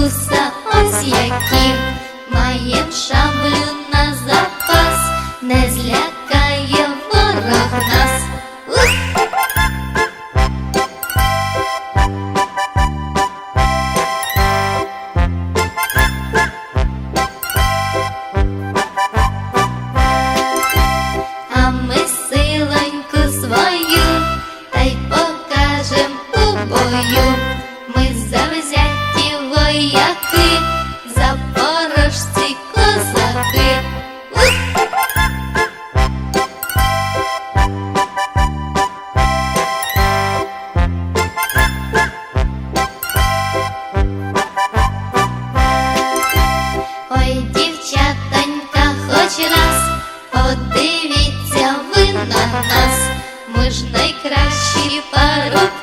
вуса, ось яким маєм шаблю на запас, не злякає ворог нас. А ми силоньку свою та й покажем у бою. ми ж найкращі парубки.